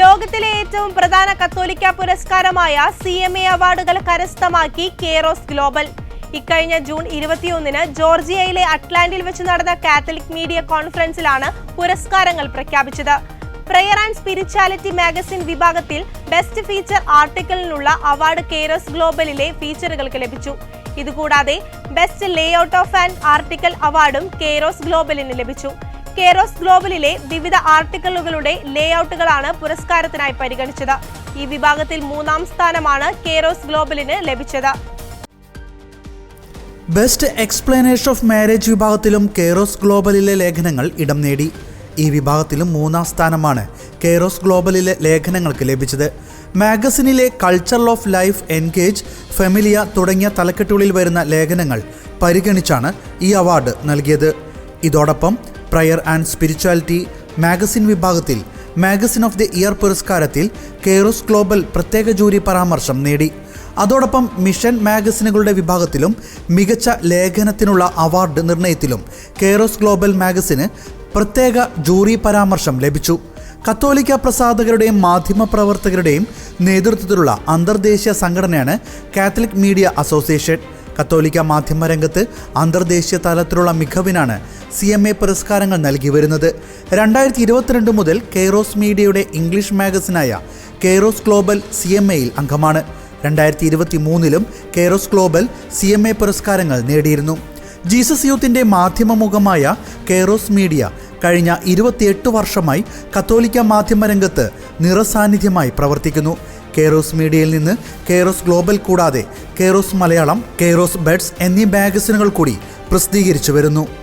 ലോകത്തിലെ ഏറ്റവും പ്രധാന കത്തോലിക്ക പുരസ്കാരമായ സി എം എ അവാർഡുകൾ കരസ്ഥമാക്കി കേറോസ് ഗ്ലോബൽ. ഇക്കഴിഞ്ഞ ജൂൺ ഇരുപത്തിയൊന്നിന് ജോർജിയയിലെ അറ്റ്ലാന്റിൽ വെച്ച് നടന്ന കാത്തലിക് മീഡിയ കോൺഫറൻസിലാണ് പുരസ്കാരങ്ങൾ പ്രഖ്യാപിച്ചത്. പ്രെയർ ആൻഡ് സ്പിരിച്വാലിറ്റി മാഗസിൻ വിഭാഗത്തിൽ ബെസ്റ്റ് ഫീച്ചർ ആർട്ടിക്കിളിനുള്ള അവാർഡ് കേറോസ് ഗ്ലോബലിലെ ഫീച്ചറുകൾക്ക് ലഭിച്ചു. ഇതുകൂടാതെ best layout of and article അവാർഡും കേറോസ് ഗ്ലോബലിന് ലഭിച്ചു. കേറോസ് ഗ്ലോബലിലെ വിവിധ ആർട്ടിക്കിളുകളുടെ ലേഔട്ടുകളാണ് പുരസ്കാരത്തിനായി പരിഗണിച്ചത്. ഈ വിഭാഗത്തിൽ മൂന്നാം സ്ഥാനമാണ് കേറോസ് ഗ്ലോബലിന് ലഭിച്ചത്. ബെസ്റ്റ് എക്സ്പ്ലനേഷൻ ഓഫ് മാരേജ് വിഭാഗത്തിലും കേറോസ് ഗ്ലോബലിലെ ലേഖനങ്ങൾ ഇടം നേടി. ഈ വിഭാഗത്തിലും മൂന്നാം സ്ഥാനമാണ് കേറോസ് ഗ്ലോബലിലെ ലേഖനങ്ങൾക്ക് ലഭിച്ചത്. മാഗസിനിലെ കൾച്ചർ ഓഫ് ലൈഫ് എൻഗേജ് ഫെമിലിയ തുടങ്ങിയ തലക്കെട്ടുകളിൽ വരുന്ന ലേഖനങ്ങൾ പരിഗണിച്ചാണ് ഈ അവാർഡ് നൽകിയത്. ഇതോടൊപ്പം പ്രയർ ആൻഡ് സ്പിരിച്വാലിറ്റി മാഗസിൻ വിഭാഗത്തിൽ മാഗസിൻ ഓഫ് ദി ഇയർ പുരസ്കാരത്തിൽ കെയറോസ് ഗ്ലോബൽ പ്രത്യേക ജൂറി പരാമർശം നേടി. അതോടൊപ്പം മിഷൻ മാഗസിനുകളുടെ വിഭാഗത്തിലും മികച്ച ലേഖനത്തിനുള്ള അവാർഡ് നിർണയത്തിലും കെയറോസ് ഗ്ലോബൽ മാഗസിന് പ്രത്യേക ജൂറി പരാമർശം ലഭിച്ചു. കത്തോലിക്ക പ്രസാധകരുടെയും മാധ്യമ പ്രവർത്തകരുടെയും നേതൃത്വത്തിലുള്ള അന്തർദേശീയ സംഘടനയാണ് കാത്തലിക് മീഡിയ അസോസിയേഷൻ. കത്തോലിക്ക മാധ്യമരംഗത്ത് അന്തർദേശീയ തലത്തിലുള്ള മികവിനാണ് സി എം എ പുരസ്കാരങ്ങൾ നൽകി വരുന്നത്. രണ്ടായിരത്തി ഇരുപത്തിരണ്ട് മുതൽ കെയ്റോസ് മീഡിയയുടെ ഇംഗ്ലീഷ് മാഗസിനായ കെയ്റോസ് ഗ്ലോബൽ സി എം എയിൽ അംഗമാണ്. രണ്ടായിരത്തി ഇരുപത്തി മൂന്നിലും Kairos global C M A പുരസ്കാരങ്ങൾ നേടിയിരുന്നു. ജീസസ് യൂത്തിന്റെ മാധ്യമമുഖമായ കെയ്റോസ് മീഡിയ കഴിഞ്ഞ ഇരുപത്തിയെട്ട് വർഷമായി കത്തോലിക്ക മാധ്യമരംഗത്ത് നിറസാന്നിധ്യമായി പ്രവർത്തിക്കുന്നു. കെയറോസ് മീഡിയയിൽ നിന്ന് കെയറോസ് ഗ്ലോബൽ കൂടാതെ കെയറോസ് മലയാളം കെയറോസ് ബെഡ്സ് എന്നീ മാഗസിനുകൾ കൂടി പ്രസിദ്ധീകരിച്ചു വരുന്നു.